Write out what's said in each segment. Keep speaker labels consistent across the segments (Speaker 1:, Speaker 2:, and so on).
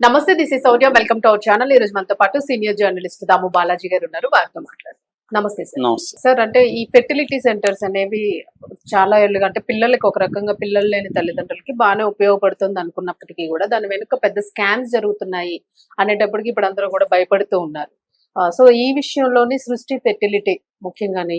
Speaker 1: నమస్తే this is Sourya welcome to our channel ఈ రోజు మనతో పాటు సీనియర్ జర్నలిస్ట్ దాము బాలాజీ గారు ఉన్నారు. వారితో మాట్లాడు నమస్తే సార్. సార్ అంటే ఈ ఫెర్టిలిటీ సెంటర్స్ అనేవి చాలా ఏళ్ళుగా అంటే పిల్లలకి ఒక రకంగా పిల్లలు లేని తల్లిదండ్రులకి బాగానే ఉపయోగపడుతుంది అనుకున్నప్పటికీ కూడా దాని వెనుక పెద్ద స్కామ్స్ జరుగుతున్నాయి అనేటప్పటికి ఇప్పుడు అందరూ కూడా భయపడుతూ ఉన్నారు. సో ఈ విషయంలోని సృష్టి ఫెర్టిలిటీ ముఖ్యంగానే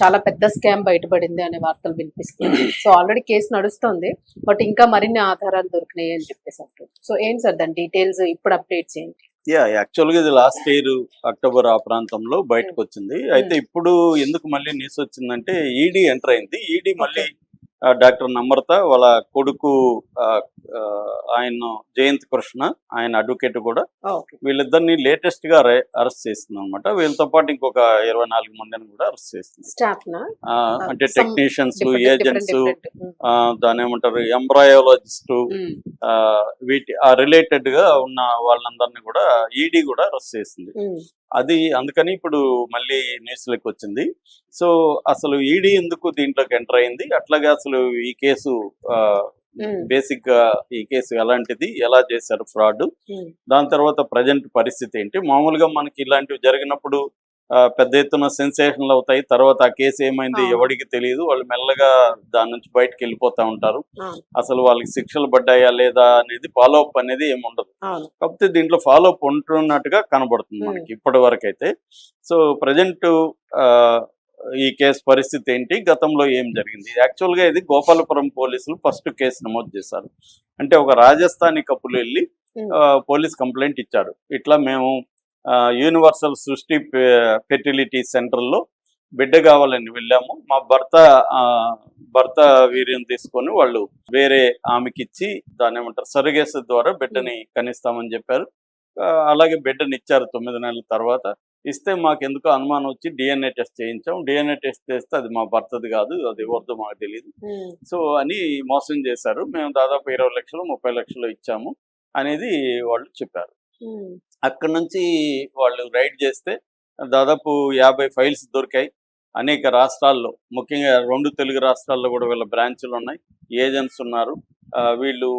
Speaker 1: చాలా పెద్ద స్కామ్ బయటపడింది అనే వార్తలు వినిపిస్తుంది సో ఆల్రెడీ కేసు నడుస్తుంది బట్ ఇంకా మరిన్ని ఆధారాలు దొరికినాయి అని చెప్పేసి అంటారు సో ఏంటి సార్ దాని డీటెయిల్స్ ఇప్పుడు అప్డేట్స్ ఏంటి?
Speaker 2: యా యాక్చువల్గా ఇది లాస్ట్ ఇయర్ అక్టోబర్ ఆ ప్రాంతంలో బయటకు వచ్చింది అయితే ఇప్పుడు ఎందుకు మళ్ళీ న్యూస్ వచ్చిందంటే ఈడీ ఎంటర్ అయింది. ఈడీ మళ్ళీ ఆ, డాక్టర్ నమ్రత వాళ్ళ కొడుకు ఆయన జయంత్ కృష్ణ ఆయన అడ్వకేట్ కూడా. వీళ్ళిద్దరిని లేటెస్ట్గా అరెస్ట్ చేస్తుంది అనమాట వీళ్ళతో పాటు ఇంకొక ఇరవై నాలుగు మందిని కూడా అరెస్ట్ ఆ, అంటే టెక్నీషియన్స్ ఏజెంట్స్ దాని ఏమంటారు ఎంబ్రాయోలజిస్ట్ ఆ, వీటి ఆ రిలేటెడ్గా ఉన్న వాళ్ళందరినీ కూడా ఈడీ కూడా అరెస్ట్ చేసింది. అది అందుకని ఇప్పుడు మళ్ళీ న్యూస్ లెక్క వచ్చింది. సో అసలు ఈడీ ఎందుకు దీంట్లోకి ఎంటర్ అయింది? అట్లాగే అసలు ఈ కేసు బేసిక్గా ఈ కేసు ఎలాంటిది? ఎలా చేశారు ఫ్రాడ్? దాని తర్వాత ప్రజెంట్ పరిస్థితి ఏంటి? మామూలుగా మనకి ఇలాంటివి జరిగినప్పుడు పెద్ద ఎత్తున సెన్సేషన్లు అవుతాయి. తర్వాత ఆ కేసు ఏమైంది. ఎవరికి తెలియదు. వాళ్ళు మెల్లగా దాని నుంచి బయటకు వెళ్ళిపోతా ఉంటారు. అసలు వాళ్ళకి శిక్షలు పడ్డాయా లేదా అనేది ఫాలో అప్ అనేది ఏమి ఉండదు. కాకపోతే దీంట్లో ఫాలో అప్ ఉంటున్నట్టుగా కనబడుతుంది. మనకి ఇప్పటి వరకు అయితే సో ప్రజెంట్ ఈ కేసు పరిస్థితి ఏంటి? గతంలో ఏం జరిగింది? యాక్చువల్గా ఇది గోపాలపురం పోలీసులు ఫస్ట్ కేసు నమోదు చేశారు. అంటే ఒక రాజస్థానీ కప్పులు వెళ్ళి పోలీస్ కంప్లైంట్ ఇచ్చారు. ఇట్లా మేము యూనివర్సల్ సృష్టి ఫెర్టిలిటీ సెంటర్లో బిడ్డ కావాలని వెళ్ళాము. మా భర్త భర్త వీర్యం తీసుకొని వాళ్ళు వేరే ఆమెకి ఇచ్చి దాన్ని ఏమంటారు సరుగేస ద్వారా బిడ్డని కనిస్తామని చెప్పారు. అలాగే బిడ్డని ఇచ్చారు తొమ్మిది నెలల తర్వాత. ఇస్తే మాకు ఎందుకో అనుమానం వచ్చి డిఎన్ఏ టెస్ట్ చేయించాం. డిఎన్ఏ టెస్ట్ చేస్తే అది మా భర్తది కాదు అది ఎవరిదో మాకు తెలియదు. సో అని మోసం చేశారు. మేము దాదాపు ఇరవై లక్షలు ముప్పై లక్షలు ఇచ్చాము అనేది వాళ్ళు చెప్పారు. అక్కడ నుంచి వాళ్ళు రైడ్ చేస్తే దాదాపు యాభై ఫైల్స్ దొరికాయి. అనేక రాష్ట్రాల్లో ముఖ్యంగా రెండు తెలుగు రాష్ట్రాల్లో కూడా వీళ్ళ బ్రాంచ్లు ఉన్నాయి. ఏజెంట్స్ ఉన్నారు. వీళ్ళు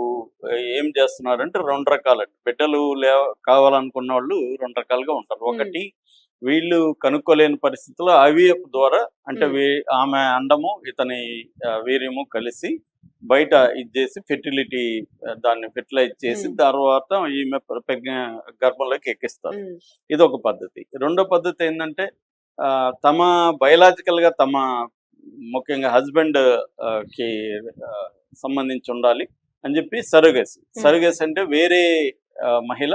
Speaker 2: ఏం చేస్తున్నారంటే రెండు రకాలు. బిడ్డలు లే కావాలనుకున్న వాళ్ళు రెండు రకాలుగా ఉంటారు. ఒకటి వీళ్ళు కనుక్కోలేని పరిస్థితుల్లో ఐవీఎఫ్ ద్వారా అంటే ఆమె అండము ఇతని వీర్యము కలిసి బయట ఇచ్చేసి ఫెర్టిలిటీ దాన్ని ఫెర్టిలైజ్ చేసి. తర్వాత ఈమె గర్భంలోకి ఎక్కిస్తారు. ఇది ఒక పద్ధతి రెండో పద్ధతి ఏంటంటే తమ బయలాజికల్గా తమ ముఖ్యంగా హస్బెండ్కి సంబంధించి ఉండాలి అని చెప్పి సరుగసి సరుగసి అంటే వేరే మహిళ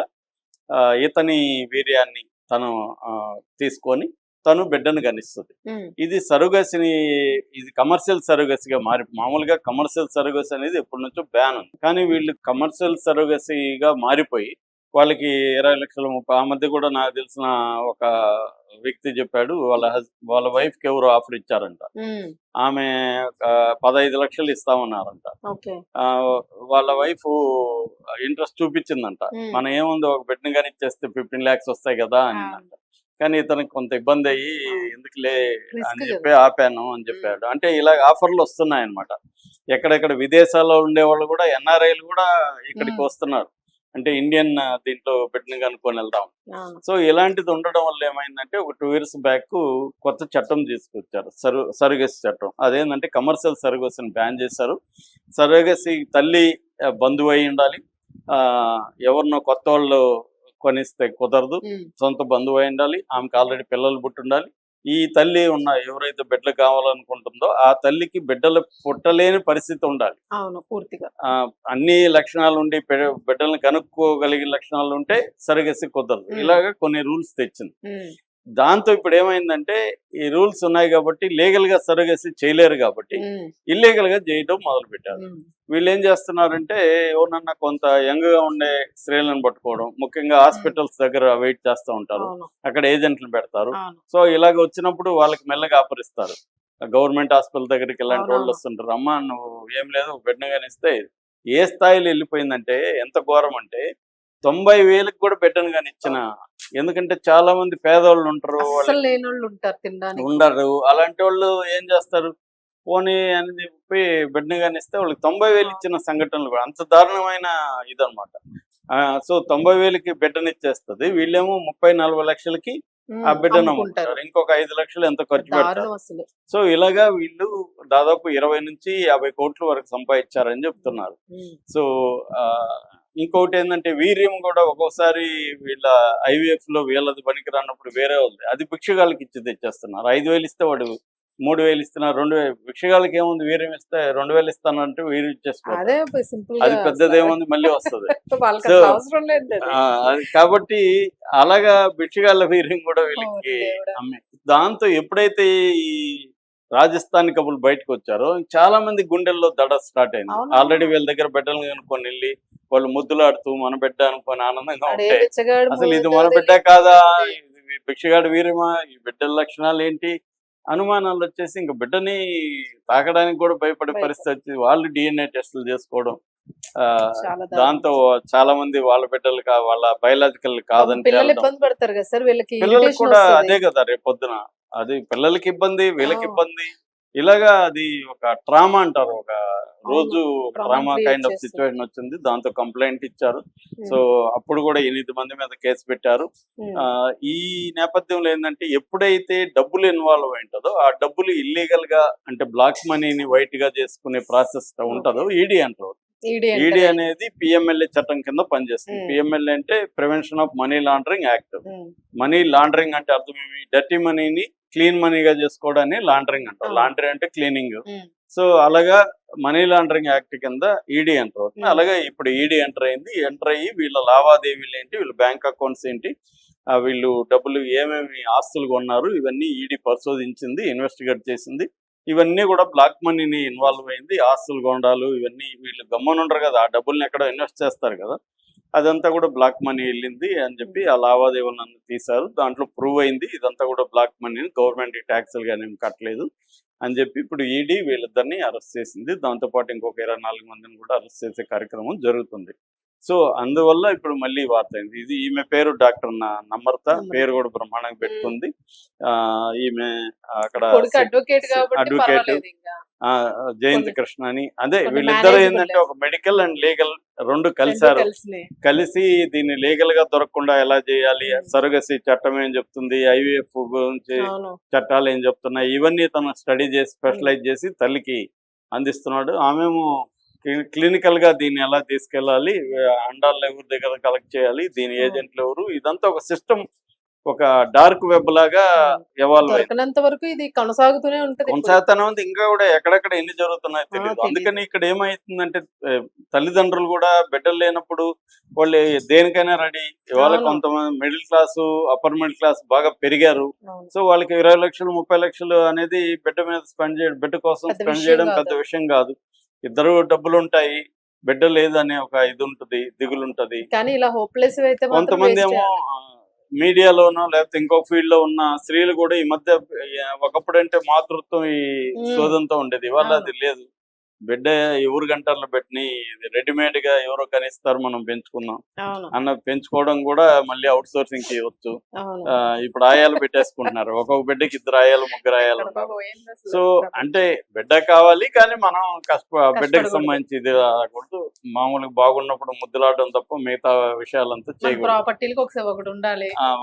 Speaker 2: ఇతని వీర్యాన్ని తను తీసుకొని తను బిడ్డను గనిస్తుంది. ఇది సరుగసిని ఇది కమర్షియల్ సరుగసిగా మారి మామూలుగా కమర్షియల్ సరుగసి అనేది ఎప్పటి నుంచో బ్యాన్ ఉంది కానీ వీళ్ళు కమర్షియల్ సరుగసిగా మారిపోయి వాళ్ళకి ఇరవై లక్షల ముప్పై ఆ మధ్య కూడా నాకు తెలిసిన ఒక వ్యక్తి చెప్పాడు వాళ్ళ హస్ వాళ్ళ వైఫ్కి ఎవరు ఆఫర్ ఇచ్చారంట. ఆమె పదహైదు లక్షలు ఇస్తామన్నారంట వాళ్ళ వైఫ్ ఇంట్రెస్ట్ చూపించిందంట. మనం ఏముంది ఒక బిడ్డను కానీ ఇచ్చేస్తే ఫిఫ్టీన్ ల్యాక్స్ వస్తాయి కదా అని
Speaker 1: అవును.
Speaker 2: కానీ ఇతనికి కొంత ఇబ్బంది అయ్యి ఎందుకులే అని. చెప్పి ఆపాను అని చెప్పాడు. అంటే ఇలా ఆఫర్లు వస్తున్నాయి అనమాట ఎక్కడెక్కడ విదేశాల్లో ఉండే వాళ్ళు కూడా ఎన్ఆర్ఐలు కూడా ఇక్కడికి. వస్తున్నారు. అంటే ఇండియన్ దీంట్లో పెట్టిన కనుక్కొని వెళ్దాం. సో ఇలాంటిది ఉండడం వల్ల ఏమైందంటే ఒక టూ ఇయర్స్ బ్యాక్ కొత్త చట్టం తీసుకొచ్చారు. సరు సరుగసి చట్టం. అదేంటంటే కమర్షియల్ సరుగసిని బ్యాన్ చేశారు. సరుగసి తల్లి బంధువు అయి ఉండాలి ఎవరినో కొత్త వాళ్ళు కొనిస్తే కుదరదు. సొంత బంధువు అయి ఉండాలి. ఆమెకు ఆల్రెడీ పిల్లలు పుట్టి ఉండాలి. ఈ తల్లి ఉన్న ఎవరైతే బిడ్డలు కావాలనుకుంటుందో ఆ తల్లికి బిడ్డలు పుట్టలేని పరిస్థితి ఉండాలి.
Speaker 1: అవును పూర్తిగా.
Speaker 2: ఆ, అన్ని లక్షణాలు ఉండి బిడ్డలను కనుక్కోగలిగిన లక్షణాలు ఉంటే సరిగసి కుదరదు. ఇలాగ కొన్ని రూల్స్ తెచ్చింది. దాంతో ఇప్పుడు ఏమైందంటే ఈ రూల్స్ ఉన్నాయి కాబట్టి లీగల్గా సరిగసి చేయలేరు కాబట్టి. ఇల్లీగల్గా చేయడం మొదలు పెట్టారు. వీళ్ళు ఏం చేస్తున్నారంటే ఎవరన్నా కొంత యంగ్గా ఉండే స్త్రీలను పట్టుకోవడం ముఖ్యంగా హాస్పిటల్స్ దగ్గర వెయిట్ చేస్తూ ఉంటారు. అక్కడ ఏజెంట్లు పెడతారు. సో ఇలాగ వచ్చినప్పుడు వాళ్ళకి మెల్లగా ఆపరిస్తారు గవర్నమెంట్ హాస్పిటల్ దగ్గరికి ఇలాంటి. వాళ్ళు వస్తుంటారు. అమ్మ నువ్వు ఏం లేదు బిడ్డగానే ఇస్తే ఏ స్థాయిలో వెళ్ళిపోయిందంటే ఎంత ఘోరం అంటే తొంభై వేలకు కూడా బిడ్డను కానీ ఇచ్చిన ఎందుకంటే చాలా మంది పేదవాళ్ళు ఉంటారు
Speaker 1: అస్సలు
Speaker 2: వాళ్ళకి
Speaker 1: లేని వాళ్ళు ఉంటారు తినడానికి.
Speaker 2: ఉండరు. అలాంటి వాళ్ళు ఏం చేస్తారు? పోనీ అని చెప్పి బిడ్డను కానీ ఇస్తే వాళ్ళకి తొంభై వేలు ఇచ్చిన సంఘటనలు కూడా అంత దారుణమైన ఇదన్నమాట. ఆ, సో తొంభై వేలకి బిడ్డనిచ్చేస్తుంది వీళ్ళేమో ముప్పై నలభై లక్షలకి ఆ బిడ్డను
Speaker 1: అమ్ముకుంటారు.
Speaker 2: ఇంకొక ఐదు లక్షలు ఎంత ఖర్చు పెడతారు? సో ఇలాగా వీళ్ళు దాదాపు ఇరవై నుంచి యాభై కోట్ల వరకు సంపాదించారని చెప్తున్నారు. సో ఆ, ఇంకొకటి ఏంటంటే వీర్యం కూడా ఒక్కోసారి వీళ్ళ ఐవీఎఫ్లో వీళ్ళది పనికి రానప్పుడు వేరే ఉంది. అది భిక్షగాళ్ళకి ఇచ్చి తెచ్చేస్తున్నారు. ఐదు వేలు ఇస్తే వాడు మూడు వేలు ఇస్తున్నారు రెండు వేలు భిక్షగాళ్ళకి ఏముంది? వీర్యం ఇస్తే రెండు వేలు ఇస్తానంటే వీరు ఇచ్చేస్తారు
Speaker 1: అదే సింపుల్
Speaker 2: అది పెద్దది ఏముంది? మళ్ళీ వస్తుంది.
Speaker 1: అది.
Speaker 2: కాబట్టి అలాగా భిక్షగాళ్ళ వీర్యం కూడా వీళ్ళకి. అమ్మే. దాంతో ఎప్పుడైతే ఈ రాజస్థాన్ కబుల్ బయటకు వచ్చారో చాలా మంది గుండెల్లో దడ స్టార్ట్ అయింది. ఆల్రెడీ వీళ్ళ దగ్గర బిడ్డలు కనుక్కొని వెళ్ళి వాళ్ళు ముద్దులాడుతూ మన బిడ్డ అనుకొని ఆనందంగా ఉంటాయి అసలు ఇది మన బిడ్డ. కాదా భిక్షగాడి వీరమా ఈ బిడ్డల లక్షణాలు ఏంటి అనుమానాలు వచ్చేసి ఇంకా బిడ్డని తాకడానికి కూడా భయపడే పరిస్థితి వచ్చింది వాళ్ళు డిఎన్ఏ టెస్టులు చేసుకోవడం. దాంతో చాలా మంది వాళ్ళ బిడ్డలు కా వాళ్ళ బయలాజికల్ కాదని
Speaker 1: పిల్లలు
Speaker 2: కూడా. అదే కదా రేపు పొద్దున అది పిల్లలకి ఇబ్బంది వీళ్ళకి. ఇబ్బంది ఇలాగా అది ఒక ట్రామా అంటారు. ఒక రోజు
Speaker 1: create
Speaker 2: కైండ్ ఆఫ్. సిచ్యువేషన్ వచ్చింది. దాంతో కంప్లైంట్ ఇచ్చారు. సో అప్పుడు కూడా ఎనిమిది మంది మీద కేసు పెట్టారు. ఈ నేపథ్యంలో ఏంటంటే ఎప్పుడైతే డబ్బులు ఇన్వాల్వ్ అయింటుందో ఆ డబ్బులు ఇల్లీగల్గా అంటే బ్లాక్ మనీని వైట్గా చేసుకునే ప్రాసెస్ ఉంటుందో ఈడీ అంటారు
Speaker 1: ఈడీ
Speaker 2: అనేది పిఎంఎల్ఏ చట్టం కింద పనిచేస్తుంది. పిఎంఎల్ఏ అంటే prevention of money laundering act. Money laundering అంటే అర్థం ఏమి? డర్టీ మనీని క్లీన్ మనీగా చేసుకోవడాన్ని లాండరింగ్ అంటారు. లాండరీ అంటే క్లీనింగ్. సో అలాగా మనీ లాండరింగ్ యాక్ట్ కింద ఈడీ ఎంటర్ అవుతుంది. అలాగే ఇప్పుడు ఈడీ ఎంటర్ అయింది. ఎంటర్ అయ్యి వీళ్ళ లావాదేవీలు ఏంటి? వీళ్ళ బ్యాంక్ అకౌంట్స్ ఏంటి? వీళ్ళు డబ్బులు ఏమేమి ఆస్తులు కొన్నారు? ఇవన్నీ ఈడీ పరిశోధించింది ఇన్వెస్టిగేట్ చేసింది. ఇవన్నీ కూడా బ్లాక్ మనీని ఇన్వాల్వ్ అయింది. ఆస్తులు గొండాలు ఇవన్నీ వీళ్ళు గమ్మనుండరు కదా. ఆ డబ్బుల్ని ఎక్కడ ఇన్వెస్ట్ చేస్తారు కదా. అదంతా కూడా బ్లాక్ మనీ వెళ్ళింది అని చెప్పి ఆ లావాదేవీలను తీశారు. దాంట్లో ప్రూవ్ అయింది. ఇదంతా కూడా బ్లాక్ మనీని గవర్నమెంట్ ట్యాక్సులు కానీ ఏం కట్టలేదు అని చెప్పి ఇప్పుడు ఈడీ వీళ్ళిద్దరిని అరెస్ట్ చేసింది. దాంతో పాటు ఇంకొక ఇరవై నాలుగు మందిని కూడా అరెస్ట్ చేసే కార్యక్రమం జరుగుతుంది. సో అందువల్ల ఇప్పుడు మళ్ళీ వార్త అయింది. ఇది ఈమె పేరు డాక్టర్ నమ్రత. పేరు కూడా బ్రహ్మాండంగా పెట్టుకుంది. ఆ ఈమె అక్కడ
Speaker 1: అడ్వకేట్
Speaker 2: జయంత్ కృష్ణ అని. అదే వీళ్ళిద్దరు ఏంటంటే ఒక మెడికల్ అండ్ లీగల్ రెండు
Speaker 1: కలిసినాయి.
Speaker 2: కలిసి దీన్ని లీగల్గా దొరకకుండా ఎలా చేయాలి. సరగసి చట్టం ఏం చెప్తుంది? ఐవీఎఫ్ గురించి చట్టాలు ఏం చెప్తున్నాయి? ఇవన్నీ తను స్టడీ చేసి స్పెషలైజ్ చేసి తల్లికి అందిస్తున్నాడు. ఆమెమో క్లినికల్గా దీన్ని ఎలా తీసుకెళ్ళాలి అండాలు ఎవరి దగ్గర కలెక్ట్ చేయాలి దీని. ఏజెంట్లు ఎవరు ఇదంతా ఒక సిస్టమ్ ఒక డార్క్ వెబ్ లాగా ఎవాల్వ్ అయింది
Speaker 1: దొరకనంత వరకు ఇది కొనసాగుతూనే ఉంటది.
Speaker 2: కొనసాగుతూనే ఉంది ఇంకా కూడా ఎక్కడెక్కడ ఎన్ని జరుగుతున్నాయో తెలియదు. అందుకని ఇక్కడ ఏమైతుందంటే తల్లిదండ్రులు కూడా బిడ్డలు లేనప్పుడు వాళ్ళు దేనికైనా రెడీ ఇవాళ. కొంతమంది middle class upper middle class బాగా పెరిగారు. సో వాళ్ళకి ఇరవై లక్షలు ముప్పై లక్షలు అనేది బిడ్డ మీద స్పెండ్ చేయడం బిడ్డ కోసం స్పెండ్ చేయడం. పెద్ద విషయం కాదు ఇద్దరు డబ్బులు ఉంటాయి బిడ్డ లేదు అనే ఒక ఇది ఉంటది దిగులు ఉంటది
Speaker 1: కానీ ఇలా హోప్లెస్ అయితే
Speaker 2: కొంతమంది ఏమో. మీడియాలోనో లేకపోతే ఇంకో ఫీల్డ్లో ఉన్న స్త్రీలు కూడా ఈ మధ్య ఆ, ఒకప్పుడు అంటే మాతృత్వం ఈ. శోధంతో ఉండేది ఇవాళ. అది లేదు బిడ్డ ఎవరు గంటల్లో పెట్టిన రెడీమేడ్గా ఎవరో కనిస్తారు మనం పెంచుకుందాం
Speaker 1: అవును.
Speaker 2: అన్న పెంచుకోవడం కూడా మళ్ళీ అవుట్ సోర్సింగ్ చేయవచ్చు ఇప్పుడు ఆయాలు పెట్టేసుకుంటున్నారు. ఒక్కొక్క బిడ్డకి ఇద్దరు ఆయాలు ముగ్గురు ఆయాలు ఉంటారు? సో అంటే బిడ్డ కావాలి కానీ మనం కష్ట బిడ్డకి. సంబంధించి ఇది రాకూడదు మామూలుగా బాగున్నప్పుడు ముద్దులాడడం తప్ప మిగతా విషయాలంతా చేయకూడదు.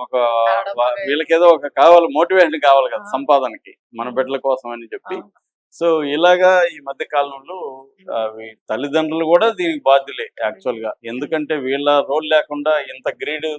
Speaker 2: ఒక
Speaker 1: ఆడమ్మ
Speaker 2: వా-
Speaker 1: వేరు.
Speaker 2: వీళ్ళకి ఏదో ఒక కావాలి మోటివేషన్ కావాలి కదా. సంపాదనకి మన బిడ్డల కోసం అని చెప్పి. సో ఇలాగా ఈ మధ్య కాలంలో తల్లిదండ్రులు కూడా దీనికి బాధ్యులే యాక్చువల్గా ఎందుకంటే వీళ్ళ రోల్ లేకుండా ఇంత గ్రీడ్